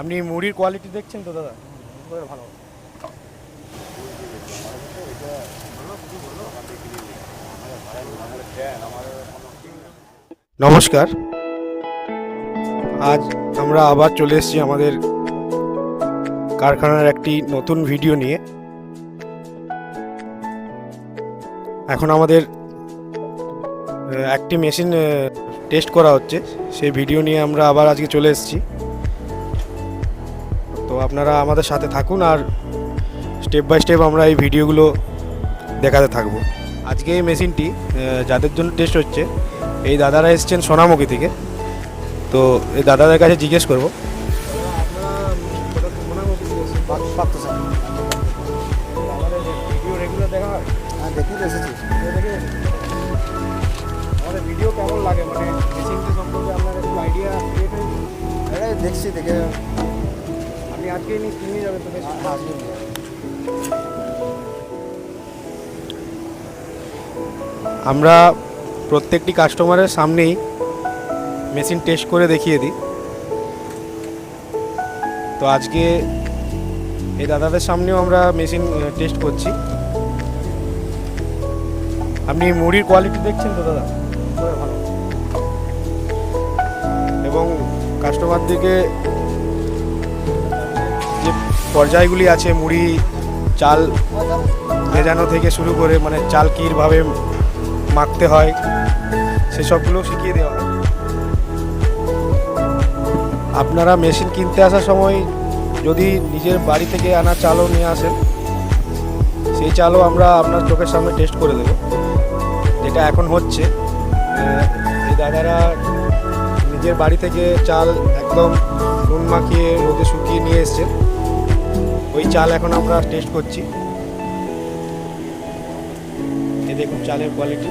আপনি মুড়ির কোয়ালিটি দেখছেন তো, দাদা? ভালো। নমস্কার। আজ আমরা আবার চলে এসেছি আমাদের কারখানার একটি নতুন ভিডিও নিয়ে। এখন আমাদের একটি মেশিন টেস্ট করা হচ্ছে। সেই ভিডিও নিয়ে আমরা আবার আজকে চলে এসেছি। আপনারা আমাদের সাথে থাকুন আর স্টেপ বাই স্টেপ আমরা এই ভিডিওগুলো দেখাতে থাকব। আজকে এই মেশিনটি যাদের জন্য টেস্ট হচ্ছে এই দাদারা এসছেন সোনামুখী থেকে। তো এই দাদাদের কাছে জিজ্ঞেস করব। হয়? দেখি তো এসেছি। আমাদের ভিডিও কেমন লাগে? মানে দেখছি দেখে আজকে নিয়ে তো বেশ আজকে আমরা প্রত্যেকটি কাস্টমারের সামনেই মেশিন টেস্ট করে দেখিয়ে দিই। তো আজকে এই দাদাদের সামনেও আমরা মেশিন টেস্ট করছি। আপনি মুড়ির কোয়ালিটি দেখছেন তো দাদা? ভালো। এবং কাস্টমারদেরকে পর্যায়গুলি আছে, মুড়ি, চাল ভেজানো থেকে শুরু করে মানে চাল কীভাবে মাখতে হয়, সেসবগুলো শিখিয়ে দেওয়া হয়। আপনারা মেশিন কিনতে আসার সময় যদি নিজের বাড়ি থেকে আনা চালও নিয়ে আসেন, সেই চালও আমরা আপনার চোখের সামনে টেস্ট করে দেবো। যেটা এখন হচ্ছে এই দাদারা নিজের বাড়ি থেকে চাল একদম নুন মাখিয়ে রোদে শুকিয়ে নিয়ে এসছেন। ওই চাল এখন আমরা টেস্ট করছি। এ দেখুন চালের কোয়ালিটি